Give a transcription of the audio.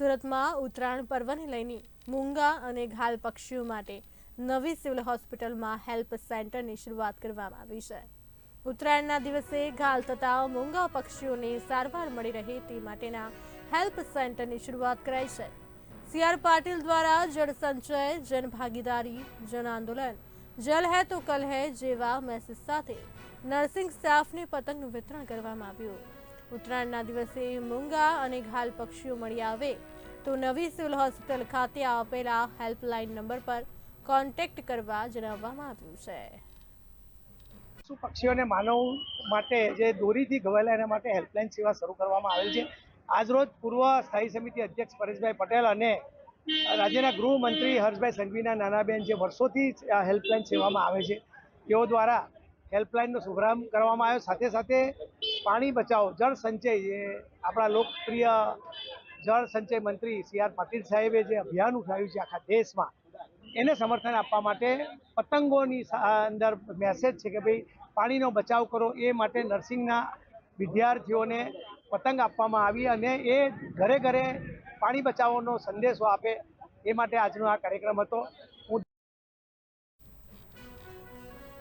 સુરતમાં ઉત્તરાયણ પર્વને લઈને મૂંગા અને ઘાલ પક્ષીઓ માટે નવી સિવિલ હોસ્પિટલમાં હેલ્પ સેન્ટરની શરૂઆત કરવામાં આવી છે. ઉત્તરાયણના દિવસે ઘાલ તથા મૂંગા પક્ષીઓને સારવાર મળી રહે તે માટેના હેલ્પ સેન્ટરની શરૂઆત કરાઈ છે. સી આર પાટીલ દ્વારા જળ સંચય, જન ભાગીદારી, જન આંદોલન, જલ હૈ તો કલ હૈ જેવા મેસેજ સાથે નર્સિંગ સ્ટાફને પતંગનું વિતરણ કરવામાં આવ્યું. ઉત્તરાયણના દિવસે મૂંગા અને ઘાલ પક્ષીઓ મળી આવે. તો નવી સિવિલ હોસ્પિટલ ખાતે આપેલા હેલ્પલાઇન નંબર પર કોન્ટેક્ટ કરવા જણાવવામાં આવ્યું છે. પશુ પક્ષીઓને માનવ માટે જે દોરીથી ઘવાયેલા એના માટે હેલ્પલાઇન સેવા શરૂ કરવામાં આવેલ છે. આજરોજ પૂર્વ સ્થાયી સમિતિ અધ્યક્ષ પરેશભાઈ પટેલ અને રાજ્યના ગૃહમંત્રી હર્ષભાઈ સંઘવીના નાનાબેન જે વર્ષોથી આ હેલ્પલાઇન સેવામાં આવે છે, તેઓ દ્વારા હેલ્પલાઇનનો શુભારંભ કરવામાં આવ્યો. સાથે સાથે પાણી બચાવો, જળ સંચય જે આપણા લોકપ્રિય જળ સંચય મંત્રી સી આર પાટીલ સાહેબે જે અભિયાન ઉઠાવ્યું છે આખા દેશમાં, એને સમર્થન આપવા માટે પતંગોની અંદર મેસેજ છે કે ભાઈ, પાણીનો બચાવ કરો, એ માટે નર્સિંગના વિદ્યાર્થીઓને પતંગ આપવામાં આવી અને એ ઘરે ઘરે પાણી બચાવોનો સંદેશો આપે, એ માટે આજનો આ કાર્યક્રમ હતો.